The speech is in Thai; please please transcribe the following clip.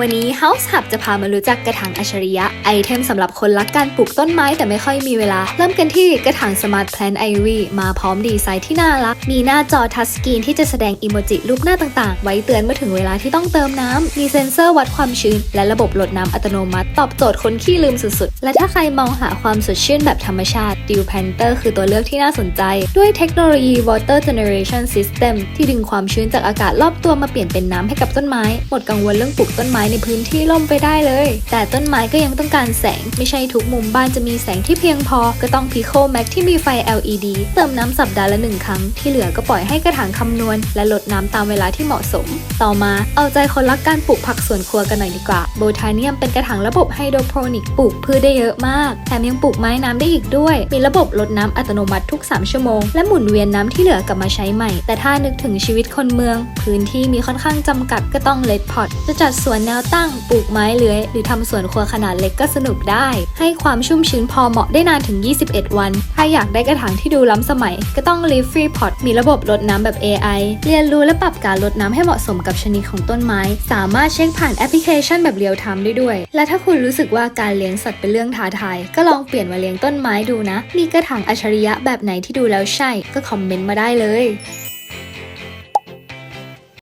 วันนี้ House Hub จะพามารู้จักกระถางอัจฉริยะ ไอเทมสำหรับคนรักการปลูกต้นไม้แต่ไม่ค่อยมีเวลา เริ่มกันที่กระถาง Smart Plant Ivy มาพร้อมดีไซน์ที่น่ารัก มีหน้าจอทัชสกรีนที่จะแสดงอิโมจิรูปหน้าต่างๆ ไว้เตือนเมื่อถึงเวลาที่ต้องเติมน้ำ มีเซ็นเซอร์วัดความชื้น และระบบลดน้ำอัตโนมัติ ตอบโจทย์คนขี้ลืมสุดๆ และถ้าใครมองหาความสดชื่นแบบธรรมชาติ Dew Panther คือตัวเลือกที่น่าสนใจ ด้วยเทคโนโลยี Water Generation System ที่ดึงความชื้นจากอากาศรอบตัวมาเปลี่ยนเป็นน้ำให้กับต้นไม้ หมดกังวลเรื่องปลูกต้นไม้ในพื้นที่ร่มไปได้เลย แต่ต้นไม้ก็ยังต้องการแสง ไม่ใช่ทุกมุมบ้านจะมีแสงที่เพียงพอ ก็ต้อง Pico Max ที่มีไฟ LED เติมน้ำสัปดาห์ละหนึ่งครั้ง ที่เหลือก็ปล่อยให้กระถางคำนวณ และลดน้ำตามเวลาที่เหมาะสม ต่อมาเอาใจคนรักการปลูกผักสวนครัวกันหน่อยดีกว่า โบทาเนียมเป็นกระถางระบบไฮโดรโปรนิกปลูกพืชได้เยอะมาก แถมยังปลูกไม้น้ำได้อีกด้วย มีระบบลดน้ำอัตโนมัติทุก 3 ชั่วโมง และหมุนเวียนน้ำที่เหลือกลับมาใช้ใหม่ แต่ถ้านึกถึงชีวิตคนเมือง พื้นที่มีค่อนข้างจำกัดก็ต้องเลดพอตจะจัดสวนแนวตั้ง ปลูกไม้เลื้อย หรือทำสวนครัวขนาดเล็กก็สนุกได้ ให้ความชุ่มชื้นพอเหมาะได้นานถึง 21 วัน ถ้าอยากได้กระถางที่ดูล้ำสมัย ก็ต้อง Leaf Free Pot มีระบบรดน้ำแบบ AI เรียนรู้และปรับการรดน้ำให้เหมาะสมกับชนิดของต้นไม้ สามารถเช็คผ่านแอปพลิเคชันแบบเรียลไทม์ได้ด้วย และถ้าคุณรู้สึกว่าการเลี้ยงสัตว์เป็นเรื่องท้าทาย ก็ลองเปลี่ยนมาเลี้ยงต้นไม้ดูนะ มีกระถางอัจฉริยะแบบไหนที่ดูแล้วใช่ ก็คอมเมนต์มาได้เลย